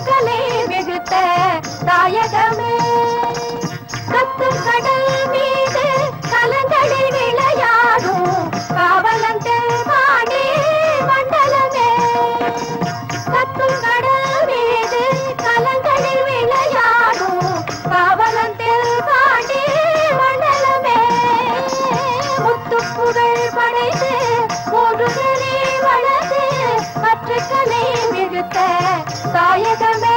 கற்றுக்கலை மிகுத்த தாயகமே. கத்து கடல் மீது கலங்களில் விளையாடும் காவலன் தென்பாண்டி மண்டலமே. கத்து கடல் மீது கலங்களில் விளையாடும் காவலன் தென்பாண்டி மண்டலமே. முத்து புகழ் படைத்து மூடுதலே வளர்ந்து கலை மிகுத்த தாயகமே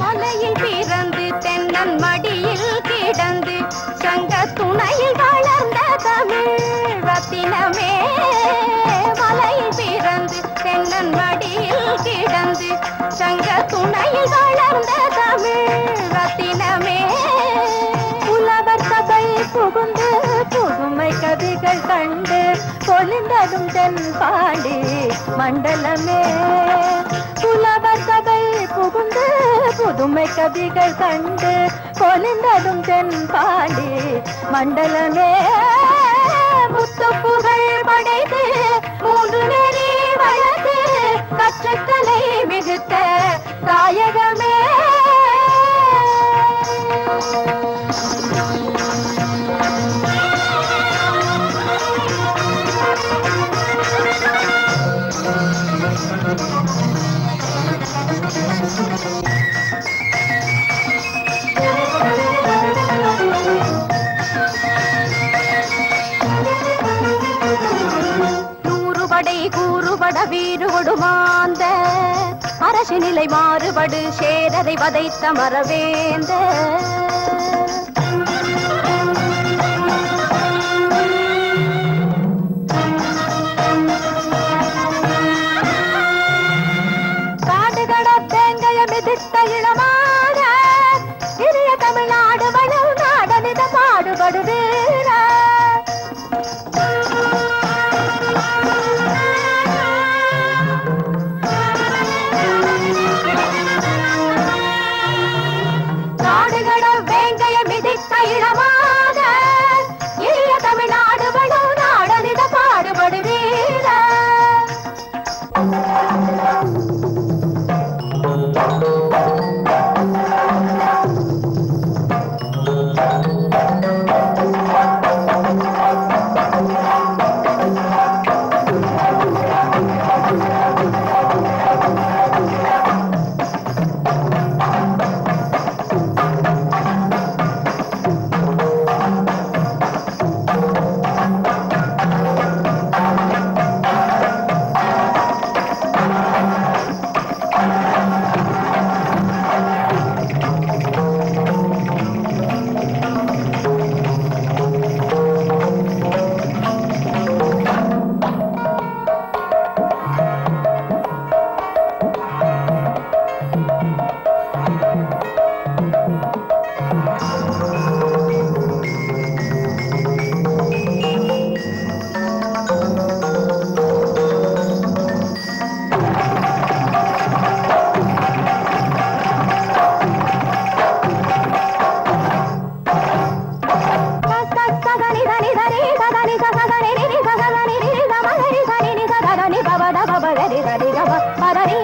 மலையில் பிறந்து தென்னன் மடியில் கிடந்து சங்க துணையில் வளர்ந்த தமிழ் ரத்தினமே. மலையில் பிறந்து தென்னன் மடியில் கிடந்து சங்க துணையில் வளர்ந்த தமிழ் ரத்தினமே. புலவர் சபை புகுந்து புதுமை கவிகள் கண்டு பொழிந்ததும் தென் பாடி மண்டலமே. புலவர் சபை புகுந்து புதுமை கவிகள் கண்டு பொழிந்ததும் தென் பாடி மண்டலமே. முத்து புகழ் படைத்து மூன்று நெறி வளர்த்து கற்றுக்கலை மிகுத்த தாயகமே. நூறுபடை கூறுபட வீறுபடுமா நிலை மாறுபடு சேரரை வதைத்த மரவேந்த. காடுகட கடத்தேங்கைய மிதித்த இளமான இனிய தமிழா పదరి